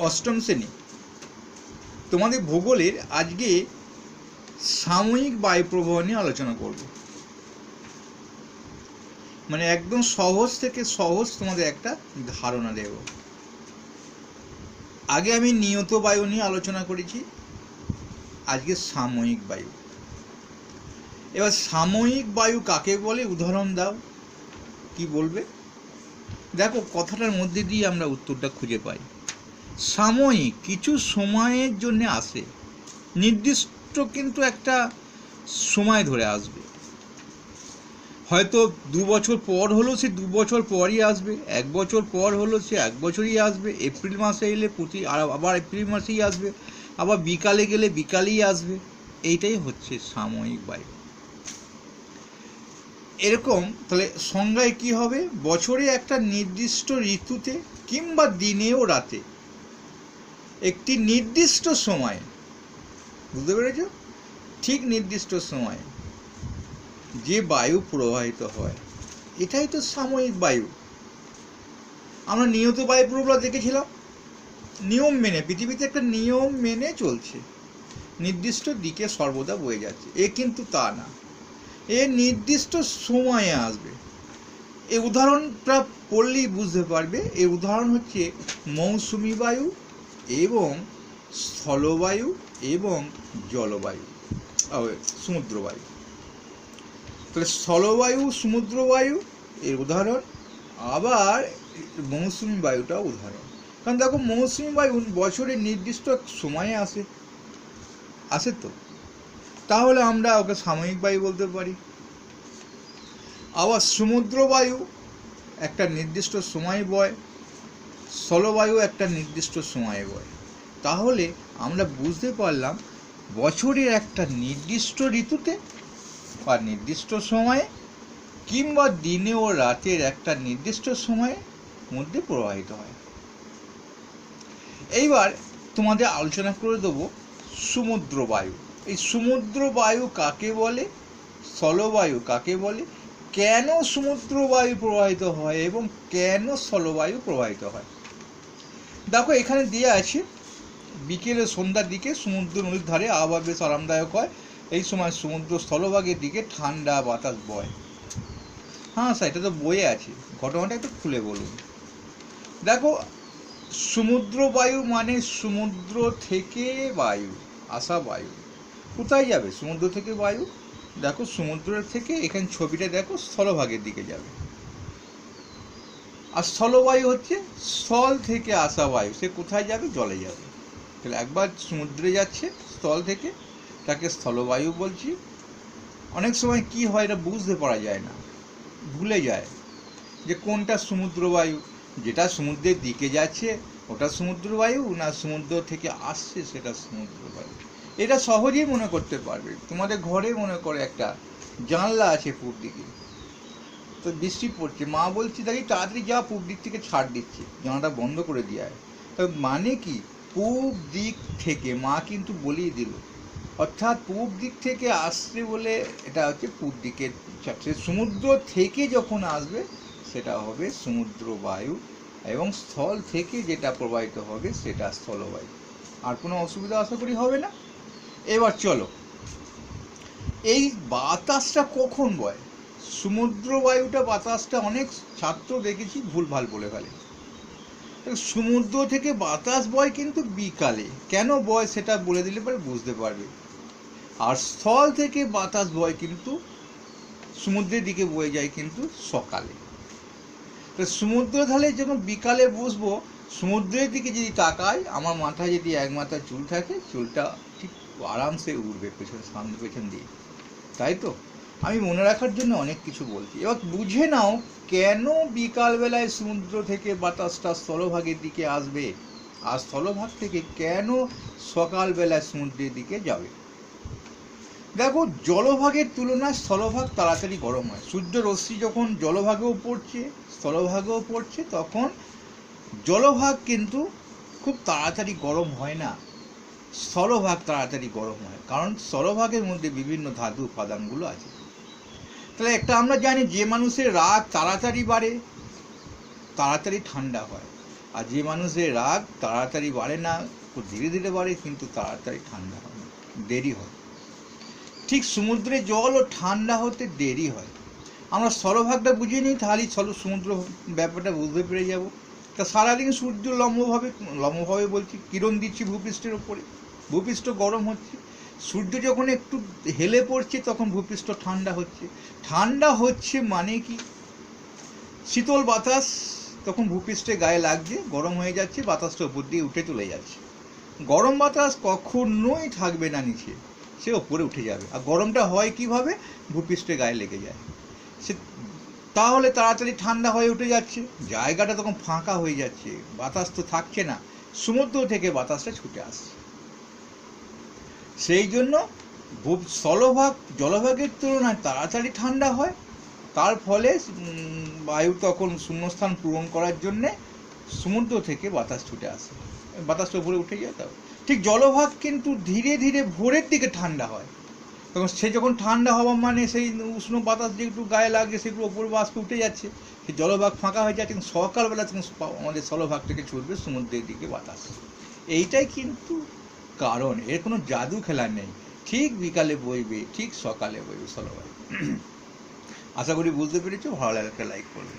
অষ্টম শ্রেণি। তোমাদের ভূগোলের আজকে সাময়িক বায়ু প্রবাহ নিয়ে আলোচনা করব। মানে একদম সহজ থেকে সহজ তোমাদের একটা ধারণা দেব। আগে আমি নিয়ত বায়ু নিয়ে আলোচনা করেছি, আজকে সাময়িক বায়ু। এবার সাময়িক বায়ু কাকে বলে? উদাহরণ দাও। কি বলবে? দেখো, কথাটার মধ্যে দিয়ে আমরা উত্তরটা খুঁজে পাই। সাময়িক কিছু সময়ের জন্য আসে। নির্দিষ্ট কিন্তু একটা সময় ধরে আসবে। হয়তো দু বছর পর হলো সে দু বছর পরই আসবে, এক বছর পর হলো সে এক বছরই আসবে, এপ্রিল মাসে এলে প্রতি আবার এপ্রিল মাসেই আসবে, আবার বিকালে গেলে বিকালেই আসবে। এইটাই হচ্ছে সাময়িক বায়ু। এরকম তাহলে সংজ্ঞায় কি হবে? বছরে একটা নির্দিষ্ট ঋতুতে কিংবা দিনে ও রাতে একটি নির্দিষ্ট সময়। বুঝতে পেরেছ? ঠিক নির্দিষ্ট সময়ে যে বায়ু প্রবাহিত হয়, এটাই তো সাময়িক বায়ু। আমরা নিয়ত বায়ু প্রবাহ দেখেছিলাম। নিয়ম মেনে, পৃথিবীতে একটা নিয়ম মেনে চলছে। নির্দিষ্ট দিকে সর্বদা বয়ে যাচ্ছে। এ কিন্তু তা না। এ নির্দিষ্ট সময়ে আসবে। এই উদাহরণটা পড়লেই বুঝতে পারবে। এর উদাহরণ হচ্ছে মৌসুমি বায়ু এবং স্থলবায়ু এবং জলবায়ু সমুদ্রবায়ু। তাহলে স্থলবায়ু, সমুদ্রবায়ু, এর উদাহরণ। আবার মৌসুমি বায়ুটা উদাহরণ। কারণ দেখো, মৌসুমি বায়ু বছরের নির্দিষ্ট সময়ে আসে। আসে তো। তাহলে আমরা ওকে সাময়িক বায়ু বলতে পারি। আবার সমুদ্র বায়ু একটা নির্দিষ্ট সময় বয়। স্থলবায়ু একটা নির্দিষ্ট সময়ে বয়। তাহলে আমরা বুঝতে পারলাম বছরের একটা নির্দিষ্ট ঋতুতে বা নির্দিষ্ট সময়ে কিংবা দিনে ও রাতের একটা নির্দিষ্ট সময়ে মধ্যে প্রবাহিত হয়। এইবার তোমাদের আলোচনা করে দেবো সমুদ্র বায়ু। এই সমুদ্র বায়ু কাকে বলে? স্থলবায়ু কাকে বলে? কেন সমুদ্র বায়ু প্রবাহিত হয় এবং কেন স্থলবায়ু প্রবাহিত হয়? দেখো, এখানে দিয়ে আছে। বিকেলে সন্ধ্যার দিকে সমুদ্র নদীর ধারে আবহাওয়া বেশ আরামদায়ক হয়। এই সময় সমুদ্র স্থলভাগের দিকে ঠান্ডা বাতাস বয়। হ্যাঁ স্যার, এটা তো বয়ে আছে। ঘটনাটা একটু খুলে বলুন। দেখো, সমুদ্র বায়ু মানে সমুদ্র থেকে বায়ু, আসা বায়ু। কোথায় যাবে? সমুদ্র থেকে বায়ু? দেখো, সমুদ্রের থেকে এখানে ছবিটা দেখো, স্থলভাগের দিকে যাবে। আর স্থলবায়ু হচ্ছে স্থল থেকে আসা বায়ু। সে কোথায় যাবে? জলে যাবে। তাহলে একবার সমুদ্রে যাচ্ছে, স্থল থেকে তাকে স্থলবায়ু বলছি। অনেক সময় কি হয় এটা বুঝতে পারা যায় না, ভুলে যায় যে কোনটা সমুদ্র বায়ু। যেটা সমুদ্রের দিকে যাচ্ছে, ওটা সমুদ্র বায়ু না সমুদ্র থেকে আসছে সেটা সমুদ্র বায়ু। এটা সহজেই মনে করতে পারবে। তোমাদের ঘরে মনে করে একটা জানলা আছে পূব দিকে। তো বৃষ্টি পড়ছে। মা বলছে, দেখি তাড়াতাড়ি যা, পূব দিক থেকে ছাড় দিচ্ছে। জানাটা বন্ধ করে দেওয়া তো মানে কি? পূব দিক থেকে মা কিন্তু বলিয়ে দিল। অর্থাৎ পূব দিক থেকে আসছে বলে এটা হচ্ছে পূব দিকের। সে সমুদ্র থেকে যখন আসবে, সেটা হবে সমুদ্র বায়ু এবং স্থল থেকে যেটা প্রবাহিত হবে, সেটা স্থলবায়ু। আর কোনো অসুবিধা আশা করি হবে না। এবার চলো। এই বাতাসটা কখন বয়? সমুদ্র বায়ুটা বাতাসটা অনেক ছাত্র দেখেছি ভুলভাল বলে ফেলে। সমুদ্র থেকে বাতাস বয় কিন্তু বিকালে। কেন বয় সেটা বলে দিলে পরে বুঝতে পারবে। আর স্থল থেকে বাতাস বয় কিন্তু সমুদ্রের দিকে বয়ে যায় কিন্তু সকালে। সমুদ্র ধারে যখন বিকালে বসবো, সমুদ্রের দিকে যদি তাকাই, আমার মাথায় যদি এক মাথা চুল থাকে, চুলটা ঠিক আরামসে উঠবে পেছন, সামনে পেছন দিয়ে। তাই তো? আমি মনে রাখার জন্য অনেক কিছু বলছি। এবার বুঝে নাও কেন বিকালবেলায় সমুদ্র থেকে বাতাসটা স্থলভাগের দিকে আসবে আর স্থলভাগ থেকে কেন সকালবেলায় সমুদ্রের দিকে যাবে? দেখো, জলভাগের তুলনায় স্থলভাগ তাড়াতাড়ি গরম হয়। সূর্য রশ্মি যখন জলভাগেও পড়ছে, স্থলভাগেও পড়ছে, তখন জলভাগ কিন্তু খুব তাড়াতাড়ি গরম হয় না। স্থলভাগ তাড়াতাড়ি গরম হয়। কারণ স্থলভাগের মধ্যে বিভিন্ন ধাতু উপাদানগুলো আছে। তাহলে একটা আমরা জানি যে মানুষের রাগ তাড়াতাড়ি বাড়ে, তাড়াতাড়ি ঠান্ডা হয়। আর যে মানুষের রাগ তাড়াতাড়ি বাড়ে না ধীরে ধীরে বাড়ে কিন্তু তাড়াতাড়ি ঠান্ডা হয়, দেরি হয়। ঠিক সমুদ্রে জল ও ঠান্ডা হতে দেরি হয়। আমরা স্থলভাগটা বুঝিয়ে নিই, তাহলেই স্থল সমুদ্র ব্যাপারটা বুঝতে পেরে যাব। তা সারাদিন সূর্য লম্বভাবে লম্বভাবে বলছি, কিরণ দিচ্ছি ভূপৃষ্ঠের ওপরে ভূপৃষ্ঠ গরম হচ্ছে। সূর্য যখন একটু হেলে পড়ছে, তখন ভূপৃষ্ঠ ঠান্ডা হচ্ছে। ঠান্ডা হচ্ছে মানে কি? শীতল বাতাস তখন ভূপৃষ্ঠে গায়ে লাগছে, গরম হয়ে যাচ্ছে, বাতাসটা উপর দিয়ে উঠে চলে যাচ্ছে। গরম বাতাস কখনোই থাকবে না নিচে, সে ওপরে উঠে যাবে। আর গরমটা হয় কীভাবে? ভূপৃষ্ঠে গায়ে লেগে যায়। সে তাহলে তাড়াতাড়ি ঠান্ডা হয়ে উঠে যাচ্ছে। জায়গাটা তখন ফাঁকা হয়ে যাচ্ছে। বাতাস তো থাকছে না। সমুদ্র থেকে বাতাসটা ছুটে আসছে। সেই জন্য স্থলভাগ, জলভাগের তুলনায় তাড়াতাড়ি ঠান্ডা হয়। তার ফলে বায়ু তখন শূন্যস্থান পূরণ করার জন্যে সমুদ্র থেকে বাতাস ছুটে আসে। বাতাসটা উপরে উঠে যায় তাও। ঠিক জলভাগ কিন্তু ধীরে ধীরে ভোরের দিকে ঠান্ডা হয়। তখন সে যখন ঠান্ডা হওয়া মানে সেই উষ্ণ বাতাস যে একটু গায়ে লাগে সেগুলো ওপর বাষ্পে উঠে যাচ্ছে। সেই জলভাগ ফাঁকা হয়ে যাচ্ছে, কিন্তু সকালবেলা তখন আমাদের স্থলভাগ থেকে ছুটবে সমুদ্রের দিকে বাতাস। এইটাই কিন্তু কারণ এর কোনো জাদু খেলা নেই। ঠিক বিকালে বইবে, ঠিক সকালে বইবে ভাই আশা করি বুঝতে পেরেছ। ভালো লাগলে লাইক করবে।